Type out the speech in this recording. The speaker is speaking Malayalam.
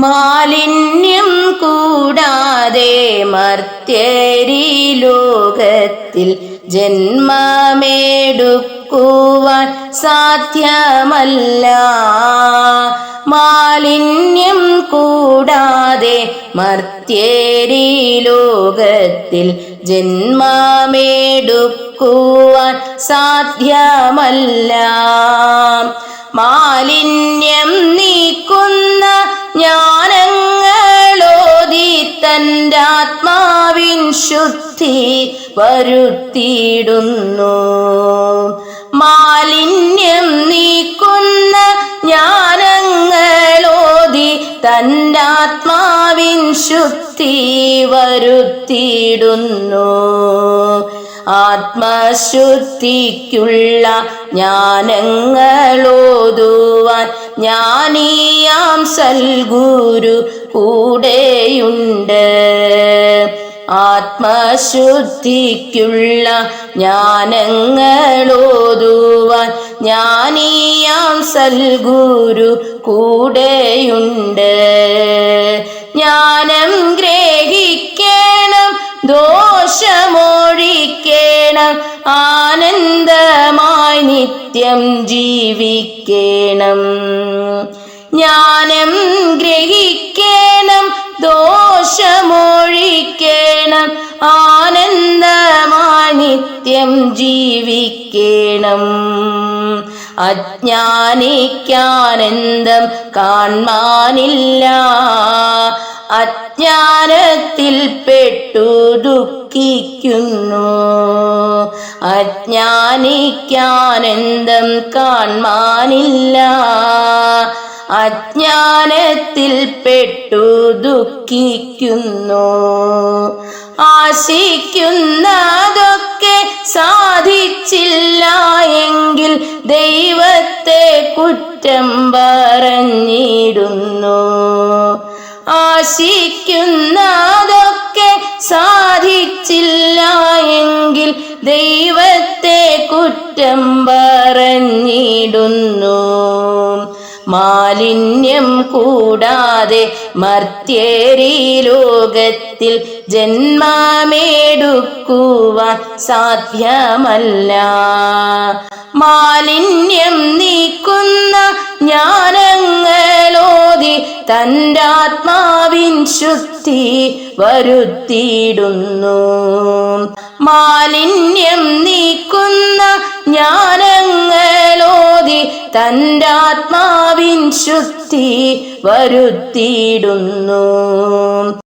മാലിന്യം കൂടാതെ മർത്യരി ലോകത്തിൽ ജന്മമേടുക്കുവാൻ സാധ്യമല്ല. മാലിന്യം കൂടാതെ മർത്യരി ലോകത്തിൽ ജന്മമേടുക്കുവാൻ സാധ്യമല്ല. മാലിന്യം നീക്കുന്ന ജ്ഞാനങ്ങളോതി തന്റെ ആത്മാവിൻ ശുദ്ധി വരുത്തിയിടുന്നു. മാലിന്യം നീക്കുന്ന ജ്ഞാനങ്ങളോതി തന്റെ ആത്മാവിൻ ശുദ്ധി വരുത്തിയിടുന്നു. ആത്മശുദ്ധിക്കുള്ള ജ്ഞാനങ്ങളോതുവാൻ ജ്ഞാനീയാം സൽഗുരു കൂടെയുണ്ട്. ആത്മശുദ്ധിക്കുള്ള ജ്ഞാനങ്ങളോതുവാൻ ജ്ഞാനീയാം സൽഗുരു കൂടെയുണ്ട്. ജ്ഞാനം ഗ്രഹിക്കണം നിത്യം ജീവിക്കണം. ജ്ഞാനം ഗ്രഹിക്കണം ദോഷമൊഴിക്കണം ആനന്ദമായി നിത്യം ജീവിക്കണം. അജ്ഞാനിക്കാനന്ദം കാൺമാനില്ല അജ്ഞാനത്തിൽ പെട്ടു ദുഃഖിക്കുന്നു. അജ്ഞാനിക്കാനന്ദം കാൺമാനില്ല അജ്ഞാനത്തിൽ പെട്ടു ദുഃഖിക്കുന്നു. ആശിക്കുന്നതൊക്കെ സാധിച്ചില്ല എങ്കിൽ ദൈവത്തെ കുറ്റം പറഞ്ഞിടുന്നു. ആശിക്കുന്നതൊക്കെ കുറ്റം പറഞ്ഞിടുന്നു മാലിന്യം കൂടാതെ മർത്യരി ലോകത്തിൽ ജന്മമേടുക്കുവാൻ സാധ്യമല്ല. മാലിന്യം നീക്കുന്ന ജ്ഞാനങ്ങളോതി തന്റെ ആത്മാവിൻ ശുദ്ധി വരുത്തിയിടുന്നു. മാലിന്യം നീക്കുന്ന ജ്ഞാനങ്ങളോതി തന്റെ ആത്മാവിൻ ശുദ്ധി വരുത്തിയിടുന്നു.